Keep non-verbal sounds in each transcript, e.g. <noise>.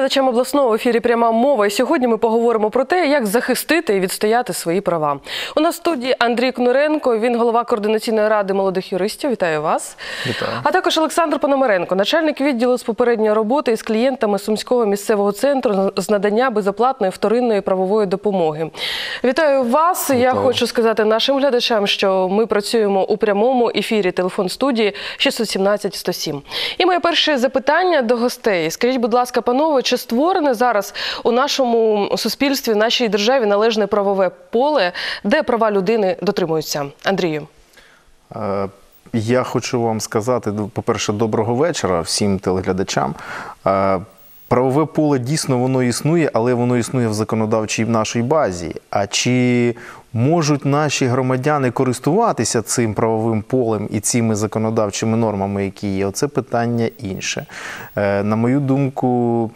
Глядачам обласного ефірі пряма мова. І сьогодні ми поговоримо про те, як захистити і відстояти свої права. У нас в студії Андрій Кнуренко. Він голова координаційної ради молодих юристів. Вітаю вас. Вітаю. А також Олександр Пономаренко, начальник відділу з попередньої роботи із клієнтами Сумського місцевого центру з надання безоплатної вторинної правової допомоги. Вітаю вас. Я хочу сказати нашим глядачам, що ми працюємо у прямому ефірі. Телефон студії 617 107. І моє перше запитання до гостей. Скажіть, будь ласка, панове, чи створене зараз у нашому суспільстві, нашій державі належне правове поле, де права людини дотримуються? Андрію. Е, Я хочу вам сказати, по-перше, доброго вечора всім телеглядачам. Е, Правове поле дійсно воно існує, але воно існує в законодавчій нашій базі. А чи можуть наші громадяни користуватися цим правовим полем і цими законодавчими нормами, які є? Оце питання інше. Е, На мою думку,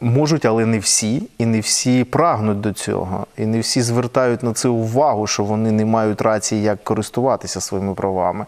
Можуть, але не всі, і не всі прагнуть до цього, і не всі звертають на це увагу, що вони не мають рації, як користуватися своїми правами.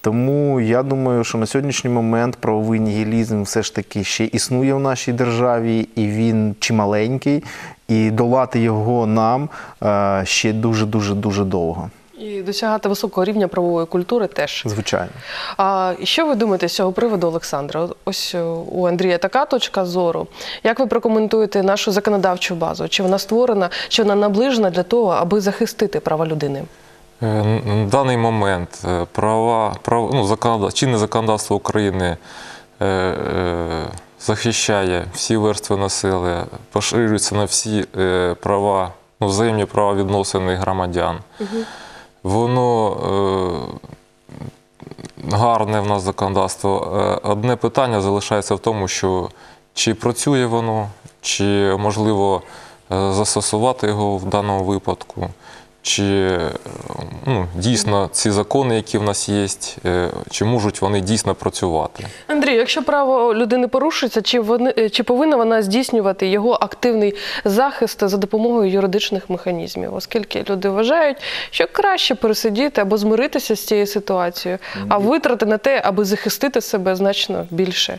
Тому я думаю, що на сьогоднішній момент правовий нігілізм все ж таки ще існує в нашій державі, і він чималенький, і долати його нам е, ще дуже дуже дуже довго. І досягати високого рівня правової культури теж. Звичайно. А що ви думаєте з цього приводу, Олександра? Ось е, у Андрія така точка зору. Як ви прокоментуєте нашу законодавчу базу? Чи вона створена, чи вона наближена для того, аби захистити права людини? Е, На даний момент е, права, прав, ну, законодав, чинне законодавство України е, е, захищає всі верстви населення, поширюється на всі е, права, ну, взаємні права відносини громадян. Воно е, гарне в нас законодавство. Е, Одне питання залишається в тому, що чи працює воно, чи можливо е, застосувати його в даному випадку, чи ну, дійсно ці закони, які в нас є, е, чи можуть вони дійсно працювати. Андрій, якщо право людини порушується, чи вони е, чи повинна вона здійснювати його активний захист за допомогою юридичних механізмів, оскільки люди вважають, що краще пересидіти або змиритися з цією ситуацією, а витрати на те, аби захистити себе значно більше.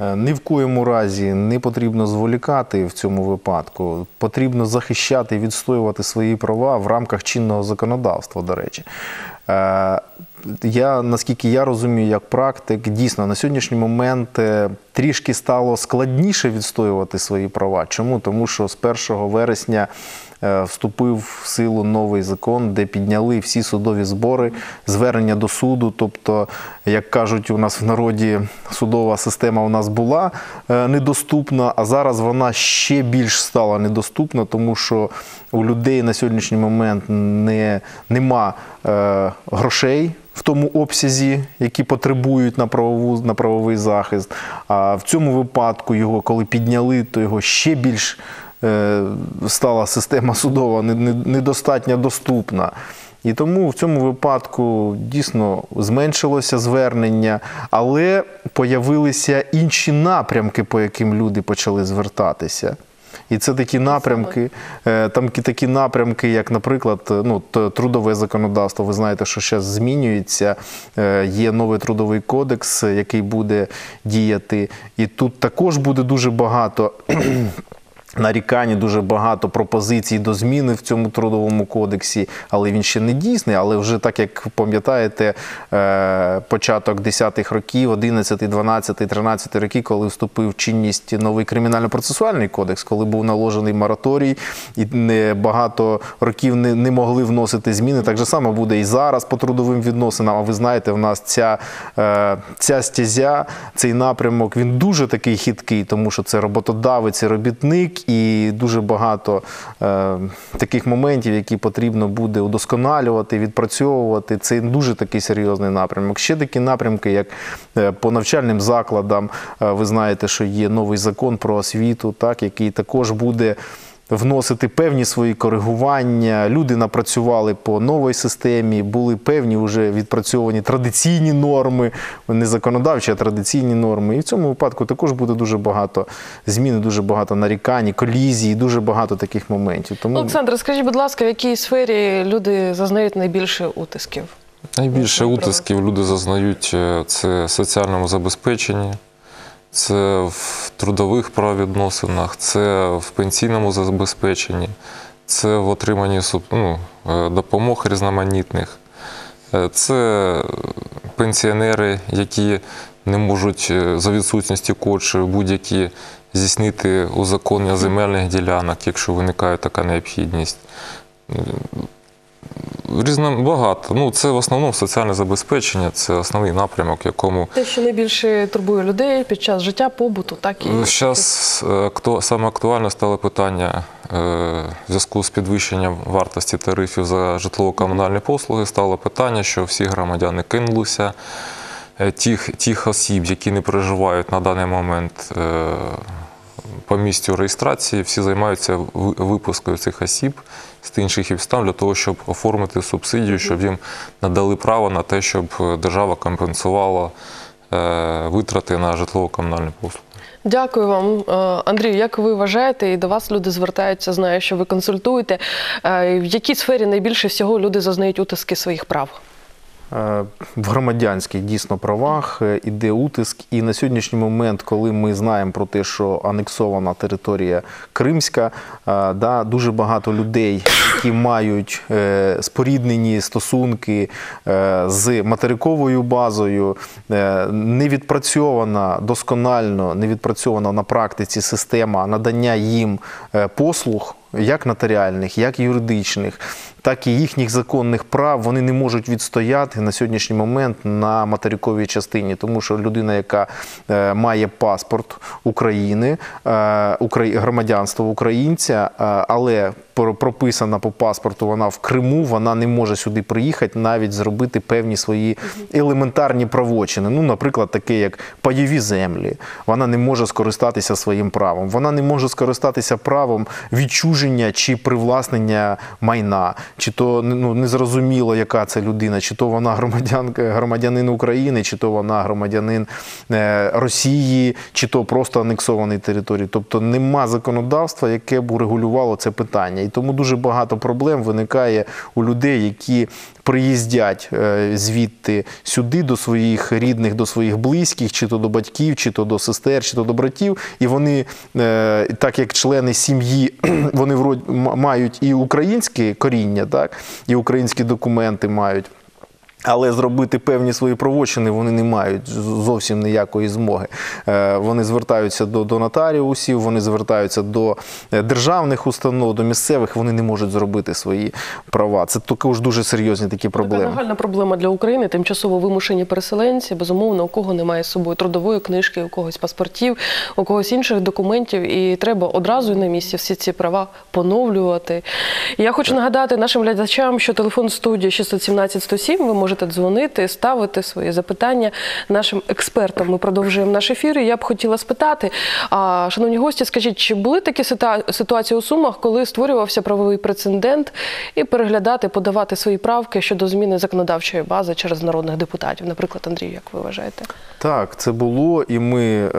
Е, Ні в коєму разі не потрібно зволікати в цьому випадку. Потрібно захищати і відстоювати свої права в рамках чинного законодавства, до речі. Е, Я, наскільки я розумію, як практик, дійсно на сьогоднішній момент е, трішки стало складніше відстоювати свої права. Чому? Тому що з 1 вересня вступив в силу новий закон, де підняли всі судові збори, звернення до суду. Тобто, як кажуть, у нас в народі судова система у нас була е, недоступна, а зараз вона ще більш стала недоступна, тому що у людей на сьогоднішній момент не, нема е, грошей. В тому обсязі, які потребують на правову на правовий захист. А в цьому випадку його, коли підняли, то його ще більш е, стала система судова не- не- недостатньо доступна. І тому в цьому випадку дійсно зменшилося звернення, але появилися інші напрямки, по яким люди почали звертатися. І це такі напрямки, е, там такі напрямки, як, наприклад, е, ну, трудове законодавство. Ви знаєте, що зараз змінюється. Е, Є новий трудовий кодекс, е, який буде діяти. І тут також буде дуже багато. Нарікань дуже багато пропозицій до зміни в цьому трудовому кодексі, але він ще не дійсний. Але вже так як пам'ятаєте, е, початок 10-х років, 11, 12, 13 роки, коли вступив в чинність новий кримінально-процесуальний кодекс, коли був наложений мораторій, і не багато років не, не могли вносити зміни. Так же само буде і зараз по трудовим відносинам. А ви знаєте, в нас ця, е, ця стезя, цей напрямок, він дуже такий хиткий, тому що це роботодавець і робітник, і дуже багато е, таких моментів, які потрібно буде удосконалювати, відпрацьовувати. Це дуже такий серйозний напрямок. Ще такі напрямки, як е, по навчальним закладам. Е, ви знаєте, що є новий закон про освіту, так, який також буде вносити певні свої коригування. Люди напрацювали по новій системі, були певні вже відпрацьовані традиційні норми, не законодавчі, а традиційні норми. І в цьому випадку також буде дуже багато змін, дуже багато нарікань, колізій, дуже багато таких моментів. Тому Олександр, скажіть, будь ласка, в якій сфері люди зазнають найбільше утисків? Найбільше утисків люди зазнають е, це соціальному забезпеченні, це в трудових правовідносинах, це в пенсійному забезпеченні, це в отриманні ну, е, допомог різноманітних. Е, Це пенсіонери, які не можуть е, за відсутністю коштів будь-які здійснити узаконення земельних ділянок, якщо виникає така необхідність. Різно багато. Ну, це в основному соціальне забезпечення, це основний напрямок, якому Те, що найбільше турбує людей під час життя, побуту, так і Зараз саме актуальне стало питання е, в зв'язку з підвищенням вартості тарифів за житлово-комунальні послуги. Стало питання, що всі громадяни кинулися. Е, Тих, тих осіб, які не проживають на даний момент е, по місцю реєстрації, всі займаються ви- випускою цих осіб з інших обставин для того, щоб оформити субсидію, щоб їм надали право на те, щоб е, держава компенсувала е, витрати на житлово-комунальні послуги. Дякую вам, Е, Андрію. Як ви вважаєте, і до вас люди звертаються, знаю, що ви консультуєте. В якій сфері найбільше всього люди зазнають утиски своїх прав? Е, в громадянських дійсно правах е, іде утиск. І на сьогоднішній момент, коли ми знаємо про те, що анексована територія Кримська, е, да, дуже багато людей, які мають споріднені стосунки з материковою базою, не відпрацьована досконально, не відпрацьована на практиці система надання їм послуг як нотаріальних, як юридичних, так і їхніх законних прав вони не можуть відстояти на сьогоднішній момент на материковій частині, тому що людина, яка е, має паспорт України, е, громадянство українця, е, але про- прописана по паспорту вона в Криму, вона не може сюди приїхати, навіть зробити певні свої елементарні правочини. Ну, наприклад, таке як пайові землі. Вона не може скористатися своїм правом. Вона не може скористатися правом відчуження чи привласнення майна, чи то ну, незрозуміло, яка це людина, чи то вона громадянка, громадянин України, чи то вона громадянин е, Росії, чи то просто анексований території. Тобто нема законодавства, яке б урегулювало це питання. І тому дуже багато проблем виникає у людей, які приїздять е, звідти сюди до своїх рідних, до своїх близьких, чи то до батьків, чи то до сестер, чи то до братів, і вони, е, так як члени сім'ї, <clears throat> вони мають і українське коріння, так, і українські документи мають. Але зробити певні свої правочини вони не мають зовсім ніякої змоги. Е, Вони звертаються до, до нотаріусів, вони звертаються до е, державних установ, до місцевих. Вони не можуть зробити свої права. Це також дуже серйозні такі Така проблеми. нагальна проблема для України. Тимчасово вимушені переселенці. Безумовно, у кого немає з собою трудової книжки, у когось паспортів, у когось інших документів. І треба одразу на місці всі ці права поновлювати. Я хочу нагадати нашим глядачам, що телефон студії 617 107, ви можете дзвонити, ставити свої запитання нашим експертам. Ми продовжуємо наш ефір. І я б хотіла спитати, шановні гості, скажіть, чи були такі ситуації у Сумах, коли створювався правовий прецедент і переглядати, подавати свої правки щодо зміни законодавчої бази через народних депутатів? Наприклад, Андрій, як ви вважаєте? Так, це було, і ми е,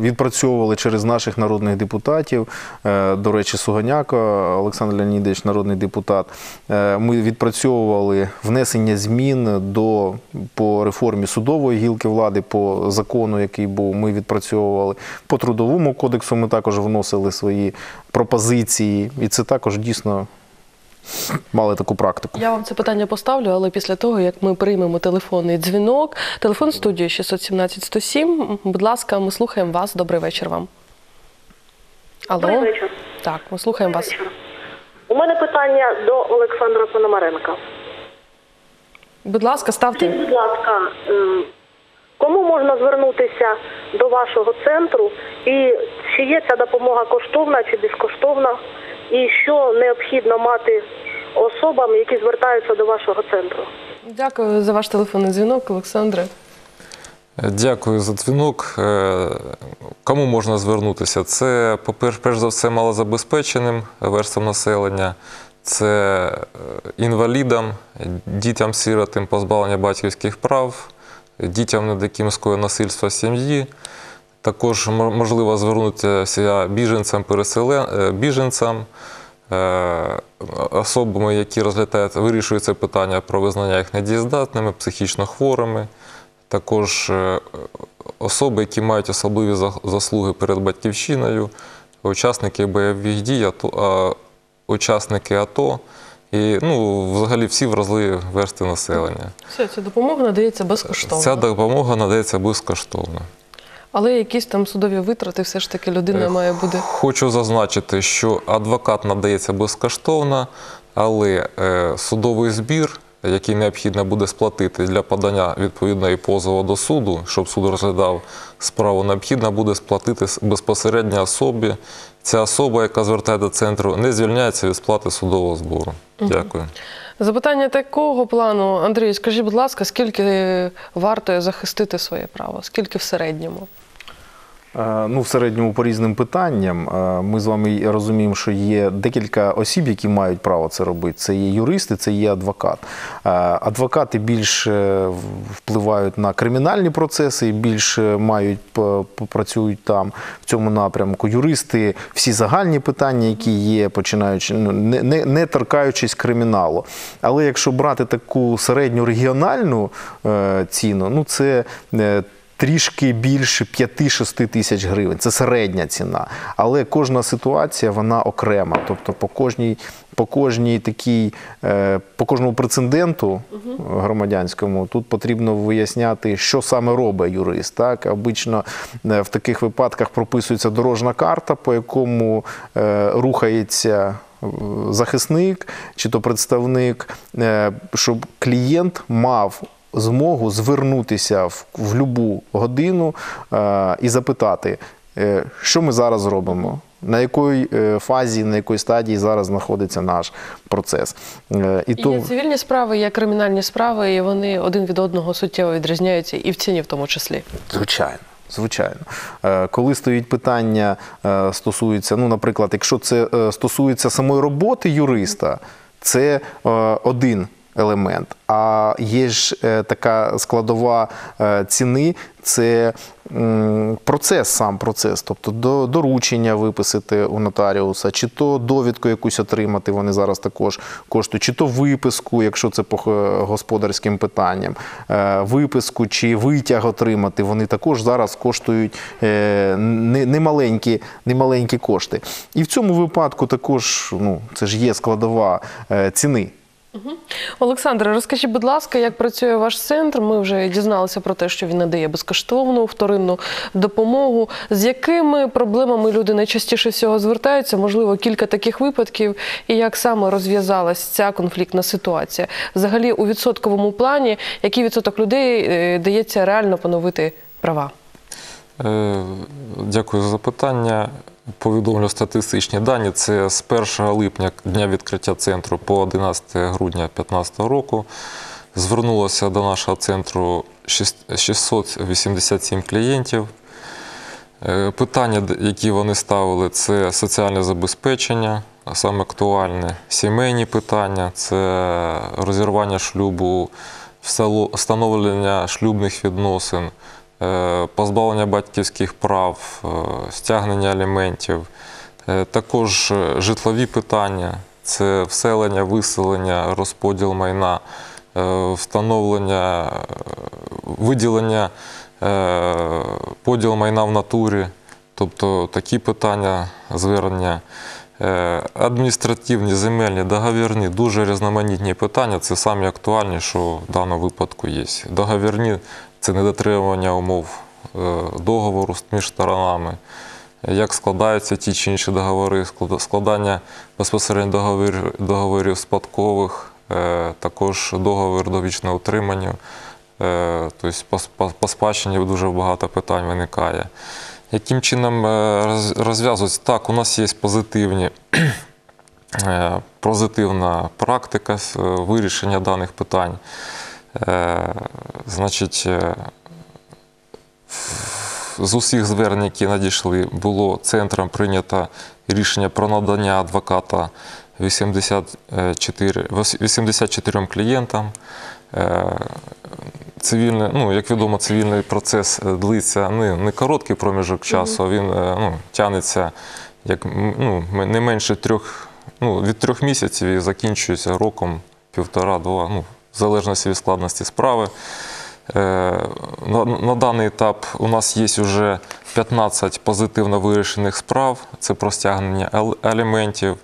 відпрацьовували через наших народних депутатів. Е, До речі, Суганяко Олександр Леонідович, народний депутат. Е, Ми відпрацьовували внесення змін до по реформі судової гілки влади, по закону, який був. Ми відпрацьовували по трудовому кодексу. Ми також вносили свої пропозиції, і це також дійсно мали таку практику. Я вам це питання поставлю, але після того, як ми приймемо телефонний дзвінок, телефон студії 617 107, будь ласка, ми слухаємо вас. Добрий вечір вам. Алло? Добрий вечір. Так, ми слухаємо вас. У мене питання до Олександра Пономаренка. Будь ласка, ставте. Скажіть, будь ласка, кому можна звернутися до вашого центру, і чи є ця допомога коштовна чи безкоштовна, і що необхідно мати особам, які звертаються до вашого центру? Дякую за ваш телефонний дзвінок, Олександре. Дякую за дзвінок. Е, Кому можна звернутися? Це, перш за все, малозабезпеченим верствам населення, це е, інвалідам, дітям-сиротам позбавлення батьківських прав, дітям, над яким скоєно насильство сім'ї. Також можливо звернутися біженцям, е, біженцям, е, особами, які розглядають, вирішують це питання про визнання їх недієздатними, психічно хворими. Також особи, які мають особливі заслуги перед батьківщиною, учасники бойових дій, учасники АТО і ну, взагалі всі вразливі верстви населення. Все, ця допомога надається безкоштовно. Ця допомога надається безкоштовно. Але якісь там судові витрати все ж таки людина має буде. Хочу зазначити, що адвокат надається безкоштовно, але е, судовий збір, який необхідно буде сплатити для подання відповідної позову до суду, щоб суд розглядав справу, необхідно буде сплатити безпосередньо особі. Ця особа, яка звертає до центру, не звільняється від сплати судового збору. Дякую. Запитання такого плану, Андрій, скажіть, будь ласка, скільки варто захистити своє право? Скільки в середньому? Е, Ну, в середньому по різним питанням. Е, Ми з вами розуміємо, що є декілька осіб, які мають право це робити. Це є юристи, це є адвокат. Е, Адвокати більш е, впливають на кримінальні процеси, і більш е, мають працюють там в цьому напрямку. Юристи всі загальні питання, які є, починаючи ну, не, не, не торкаючись криміналу. Але якщо брати таку середню регіональну ціну, ну це. Трішки більше 5-6 тисяч гривень. Це середня ціна. Але кожна ситуація вона окрема. Тобто по кожній, по кожній такій, е, по кожному прецеденту громадянському тут потрібно виясняти, що саме робить юрист. Так, обично е, в таких випадках прописується дорожна карта, по якому е, рухається. Захисник чи то представник, щоб клієнт мав змогу звернутися в, в любу годину е, і запитати, е, що ми зараз робимо, на якій е, фазі, на якій стадії зараз знаходиться наш процес. Е, і Є цивільні справи, є кримінальні справи, і вони один від одного суттєво відрізняються, і в ціні в тому числі. Звичайно. Звичайно, Е, коли стоїть питання, стосується, ну, наприклад, якщо це стосується самої роботи юриста, це один елемент. А є ж е, така складова е, ціни, це процес, сам процес, тобто до, доручення виписати у нотаріуса, чи то довідку якусь отримати, вони зараз також коштують, чи то виписку, якщо це по господарським питанням, е, виписку чи витяг отримати, вони також зараз коштують е, не- немаленькі, немаленькі кошти. І в цьому випадку також ну, це ж є складова е, Олександре, розкажіть, будь ласка, як працює ваш центр? Ми вже дізналися про те, що він надає безкоштовну вторинну допомогу. З якими проблемами люди найчастіше всього звертаються? Можливо, кілька таких випадків, і як саме розв'язалась ця конфліктна ситуація? Взагалі, у відсотковому плані, який відсоток людей е, дається реально поновити права? Е, Дякую за запитання. Повідомлю статистичні дані. Це з 1 липня дня відкриття центру по 11 грудня 2015 року. Звернулося до нашого центру 687 клієнтів. Е, Питання, які вони ставили, це соціальне забезпечення, а саме актуальне, сімейні питання, це розірвання шлюбу, встановлення шлюбних відносин, позбавлення батьківських прав, е, стягнення аліментів, Е, також е, житлові питання, це вселення, виселення, розподіл майна, е, встановлення, е, виділення, е, поділ майна в натурі, тобто такі питання звернення. Е, Адміністративні, земельні, договірні, дуже різноманітні питання. Це самі актуальні, що в даному випадку є. Договірні це недотримання умов е, договору між сторонами, як складаються ті чи інші договори, складання безпосередньо договорів, спадкових, е, також договір довічного утримання. Е, Тобто по, спадщині дуже багато питань виникає. Яким чином розв'язується? Так, у нас є позитивні, позитивна практика вирішення даних питань. Е, Значить, е, з усіх звернень, які надійшли, було центром прийнято рішення про надання адвоката 84, 84 клієнтам. Е, Цивільне, ну, як відомо, цивільний процес длиться не, не короткий проміжок часу, він ну, тягнеться як, ну, не менше трьох, ну, від трьох місяців і закінчується роком, півтора-два, ну, в залежності від складності справи. Е, На, даний етап у нас є вже 15 позитивно вирішених справ. Це про стягнення аліментів,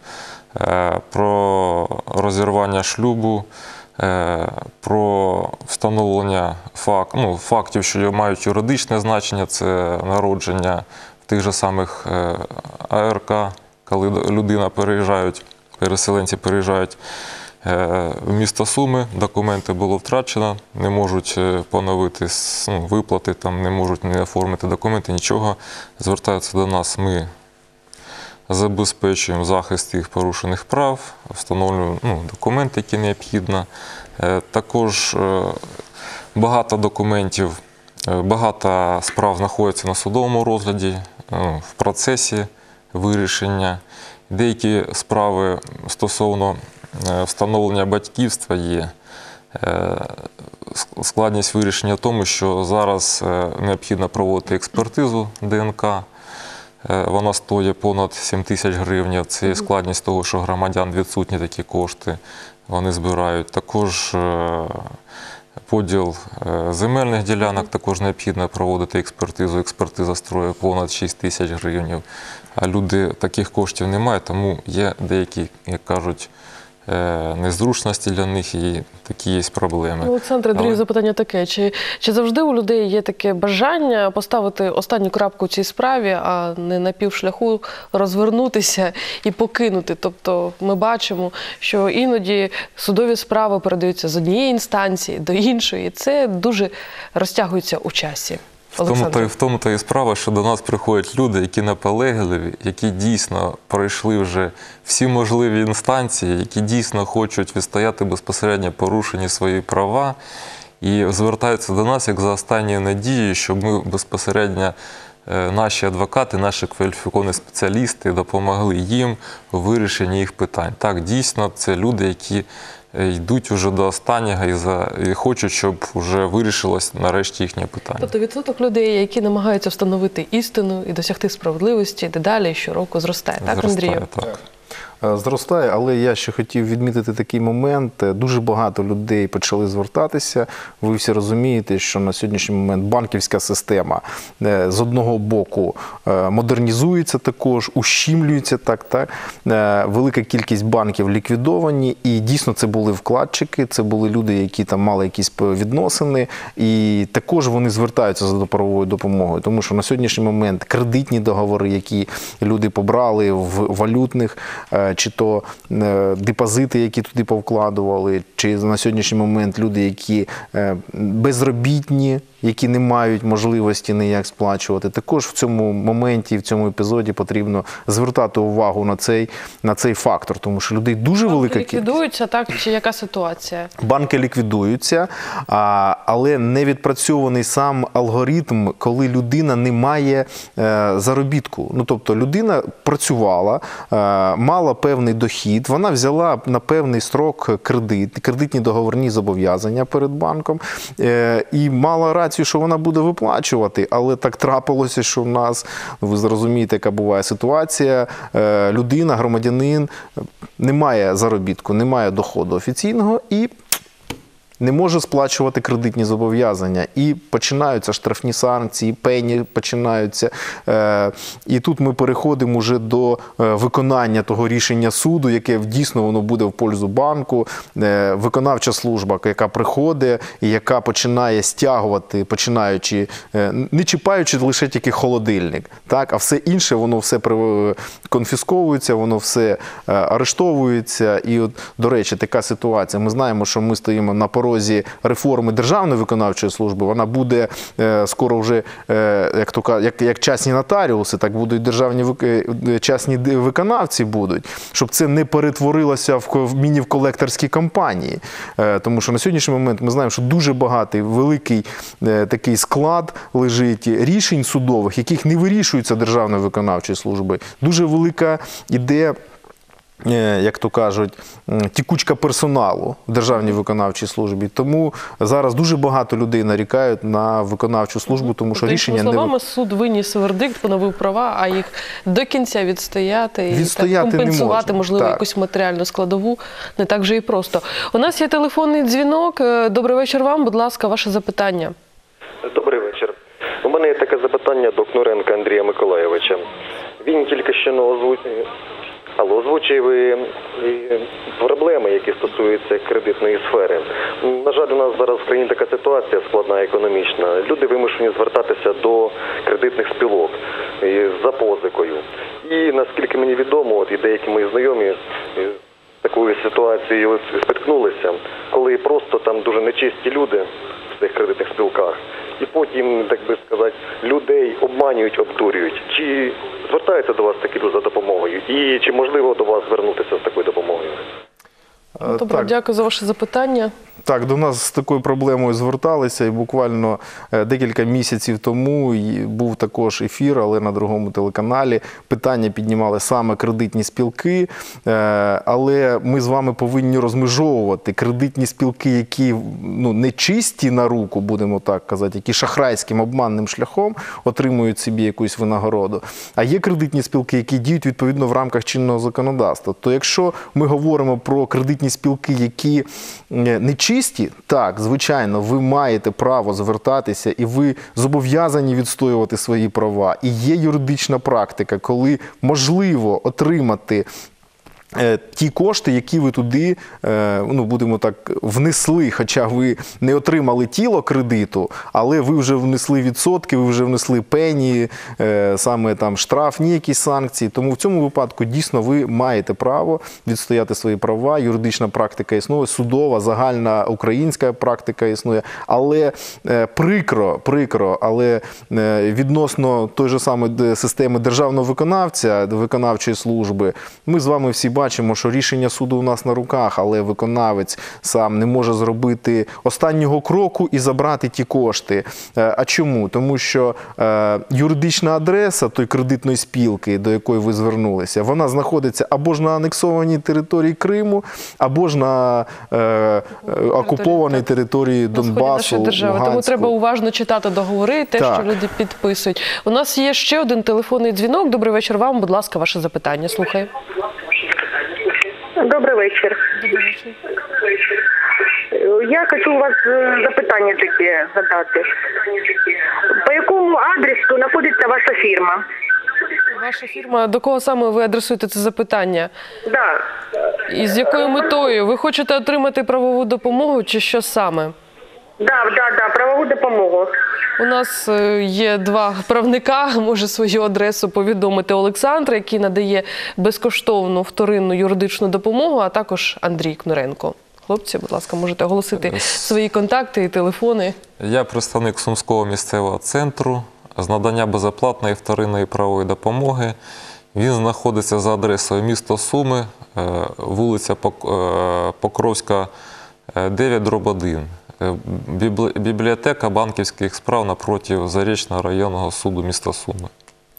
е, про розірвання шлюбу, е, про встановлення фак, ну, фактів, що мають юридичне значення, це народження тих же самих АРК, коли людина переїжджають, переселенці переїжджають в місто Суми, документи було втрачено, не можуть е, поновити ну, виплати, там, не можуть не оформити документи, нічого. Звертаються до нас, ми забезпечуємо захист їх порушених прав, встановлюємо ну, документи, які необхідно. Е, Також е, багато документів, е, багато справ знаходяться на судовому розгляді, е, в процесі вирішення. Деякі справи стосовно е, встановлення батьківства є. Е, Складність вирішення в тому, що зараз е, необхідно проводити експертизу ДНК. Е, Вона стоїть понад 7 тисяч гривень. Це складність того, що громадян відсутні такі кошти, вони збирають. Також е, поділ е, земельних ділянок також необхідно проводити експертизу. Експертиза стоїть понад 6 тисяч гривень. А люди таких коштів не мають, тому є деякі, як кажуть, е, незручності для них і такі є проблеми. Олександр Андрію, Але- запитання таке: чи, чи завжди у людей є таке бажання поставити останню крапку в цій справі, а не на півшляху розвернутися і покинути? Тобто ми бачимо, що іноді судові справи передаються з однієї інстанції до іншої. і Це дуже розтягується у часі. В тому, то, в тому то і справа, що до нас приходять люди, які наполегливі, які дійсно пройшли вже всі можливі інстанції, які дійсно хочуть відстояти безпосередньо порушені свої права, і звертаються до нас як за останньою надією, щоб ми безпосередньо. е, Наші адвокати, наші кваліфіковані спеціалісти допомогли їм у вирішенні їх питань. Так, дійсно, це люди, які йдуть уже до останнього і, за, і хочуть, щоб вже вирішилось нарешті їхнє питання. Тобто відсоток людей, які намагаються встановити істину і досягти справедливості, дедалі щороку зростає. Так, Зростає, Андрію? так. Е, Зростає, але я ще хотів відмітити такий момент. Е, Дуже багато людей почали звертатися. Ви всі розумієте, що на сьогоднішній момент банківська система е, з одного боку модернізується також, ущімлюється так. так. Велика кількість банків ліквідовані, і дійсно це були вкладчики, це були люди, які там мали якісь відносини, і також вони звертаються за правовою допомогою, тому що на сьогоднішній момент кредитні договори, які люди побрали в валютних, чи то е, депозити, які туди повкладували, чи на сьогоднішній момент люди, які е, безробітні, які не мають можливості ніяк сплачувати. Також в цьому моменті, в цьому епізоді потрібно звертати увагу на цей, на цей фактор, тому що людей дуже велика кількість. Ліквідуються, так? Чи яка ситуація? Банки ліквідуються, але не відпрацьований сам алгоритм, коли людина не має е, заробітку. Ну тобто людина працювала, е, мала певний дохід, вона взяла на певний строк кредит, кредитні договорні зобов'язання перед банком е, і мала рацію, що вона буде виплачувати. Але так трапилося, що в нас ви зрозумієте, яка буває ситуація. е, Людина, громадянин не має заробітку, не має доходу офіційного і не може сплачувати кредитні зобов'язання. І починаються штрафні санкції, пені починаються. Е, І тут ми переходимо вже до е, виконання того рішення суду, яке дійсно воно буде в пользу банку. Е, Виконавча служба, яка приходить і яка починає стягувати, починаючи, не чіпаючи лише тільки холодильник, так, а все інше, воно все конфісковується, воно все арештовується. І от, до речі, така ситуація. Ми знаємо, що ми стоїмо на порозі реформи Державної виконавчої служби. Вона буде е, скоро вже, е, як то як, як частні нотаріуси, так будуть державні е, частні виконавці будуть, щоб це не перетворилося в, ко- в міні-колекторські компанії. Тому що на сьогоднішній момент ми знаємо, що дуже багатий великий такий склад лежить рішень судових, яких не вирішуються Державною виконавчою службою. Дуже велика іде е, як то кажуть, тікучка персоналу в державній виконавчій службі. Тому зараз дуже багато людей нарікають на виконавчу службу, тому що Тобто, рішення не словами, суд виніс вердикт, поновив права, а їх до кінця відстояти і Відстояти так, компенсувати, можливо, Так. якусь матеріальну складову не так вже і просто. У нас є телефонний дзвінок. Е, Добрий вечір вам. Будь ласка, ваше запитання. Добрий вечір. У мене є таке запитання до Кнуренка Андрія Миколаєвича. Він тільки що ну, Алло, озвучив е, проблеми, які стосуються кредитної сфери. На жаль, у нас зараз в країні така ситуація складна економічна. Люди вимушені звертатися до кредитних спілок за позикою. І наскільки мені відомо, от і деякі мої знайомі е, такою ситуацією спіткнулися, коли просто там дуже нечисті люди в цих кредитних спілках, і потім, так би сказати, людей обманюють, обдурюють. Чи звертаються до вас такі за допомогою? І чи можливо до вас звернутися з такою допомогою? Е, Добре, так, дякую за ваше запитання. Так, до нас з такою проблемою зверталися, і буквально е, декілька місяців тому був також ефір, але на другому телеканалі. Питання піднімали саме кредитні спілки. Е, Але ми з вами повинні розмежовувати кредитні спілки, які ну, не чисті на руку, будемо так казати, які шахрайським обманним шляхом отримують собі якусь винагороду. А є кредитні спілки, які діють відповідно в рамках чинного законодавства. То якщо ми говоримо про кредитні спілки, які е, не чисті, так, звичайно, ви маєте право звертатися і ви зобов'язані відстоювати свої права. І є юридична практика, коли можливо отримати. Е, Ті кошти, які ви туди, е, ну будемо так, внесли, хоча ви не отримали тіло кредиту, але ви вже внесли відсотки, ви вже внесли пені, е, саме там штрафні якісь санкції. Тому в цьому випадку дійсно ви маєте право відстояти свої права. Юридична практика існує, судова, загальна українська практика існує. Але прикро, прикро, але відносно той же самої системи державного виконавця, виконавчої служби, ми з вами всі бачимо, що рішення суду у нас на руках, але виконавець сам не може зробити останнього кроку і забрати ті кошти. Е, А чому? Тому що е, юридична адреса той кредитної спілки, до якої ви звернулися, вона знаходиться або ж на анексованій території Криму, або ж на е, окупованій території Донбасу. держави. Тому треба уважно читати договори, те, Так. що люди підписують. У нас є ще один телефонний дзвінок. Добрий вечір вам. Будь ласка, ваше запитання. Слухаю. Добрий вечір. Е, Я хочу у вас е, запитання таке задати. По якому адресу знаходиться ваша фірма? Ваша фірма до кого саме ви адресуєте це запитання? Да. І з якою метою? Ви хочете отримати правову допомогу чи що саме? Да, да, да, правову допомогу. У нас е, є два правника, може свою адресу повідомити Олександр, який надає безкоштовну вторинну юридичну допомогу, а також Андрій Кнуренко. Хлопці, будь ласка, можете оголосити свої контакти і телефони. Я представник Сумського місцевого центру з надання безоплатної вторинної правової допомоги. Він знаходиться за адресою місто Суми, е, вулиця е, Покровська, е, 9, дроб 1. Е, Бібліотека банківських справ напроти Зарічного районного суду міста Суми.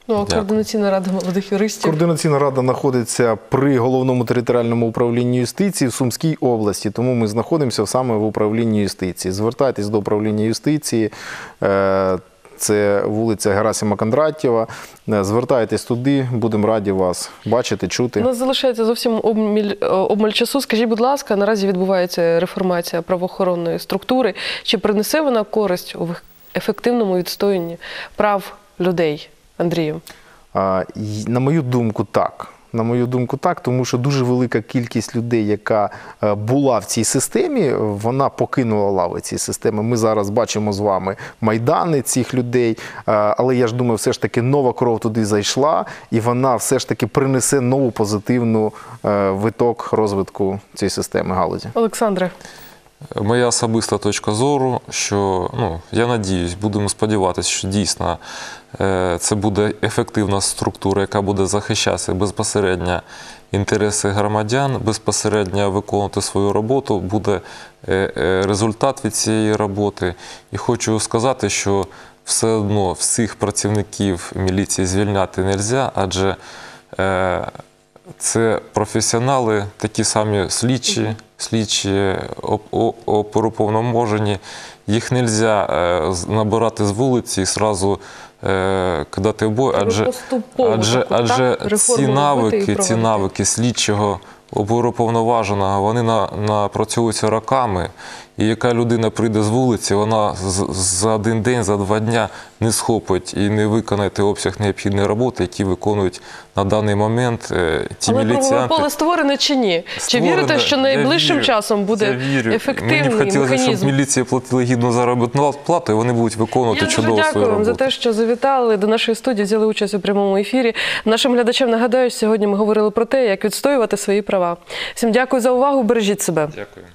Ну, а координаційна рада молодих юристів. Координаційна рада знаходиться при головному територіальному управлінні юстиції в Сумській області, тому ми знаходимося саме в управлінні юстиції. Звертайтесь до управління юстиції. Це вулиця Герасима Кондратєва. Е, Звертайтесь туди, будемо раді вас бачити, чути. У нас залишається зовсім обміль, е, обмаль часу. Скажіть, будь ласка, наразі відбувається реформація правоохоронної структури. Чи принесе вона користь у ефективному відстоянні прав людей? Андрію? На мою думку, так. На мою думку, так, тому що дуже велика кількість людей, яка е, була в цій системі, вона покинула лави цієї системи. Ми зараз бачимо з вами майдани цих людей. е, Але я ж думаю, все ж таки нова кров туди зайшла, і вона все ж таки принесе нову позитивну е, виток розвитку цієї системи галузі. Олександре, Моя особиста точка зору, що ну, я надіюсь, будемо сподіватися, що дійсно е, це буде ефективна структура, яка буде захищати безпосередньо інтереси громадян, безпосередньо виконувати свою роботу, буде е, е, результат від цієї роботи. І хочу сказати, що все одно всіх працівників міліції звільняти не можна, адже Це професіонали, такі самі слідчі, слідчі оп- оперуповноможені. Їх не можна набирати з вулиці і одразу кидати в бой, адже, адже, адже ці навики, ці навики слідчого оперуповноваженого, вони на, напрацьовуються роками. І яка людина прийде з вулиці, вона за один день, за два дня не схопить і не виконає той обсяг необхідної роботи, які виконують на даний момент е, ті Але правове міліціянти. поле створене чи ні? Чи вірите, що найближчим вірю. часом буде Я ефективний Мені б хотілося, механізм? щоб міліція платила гідну заробітну плату, і вони будуть виконувати Я чудово свою дякую вам за те, що завітали до нашої студії, взяли участь у прямому ефірі. Нашим глядачам нагадаю, сьогодні ми говорили про те, як відстоювати свої права. Всім дякую за увагу. Бережіть себе. Дякую.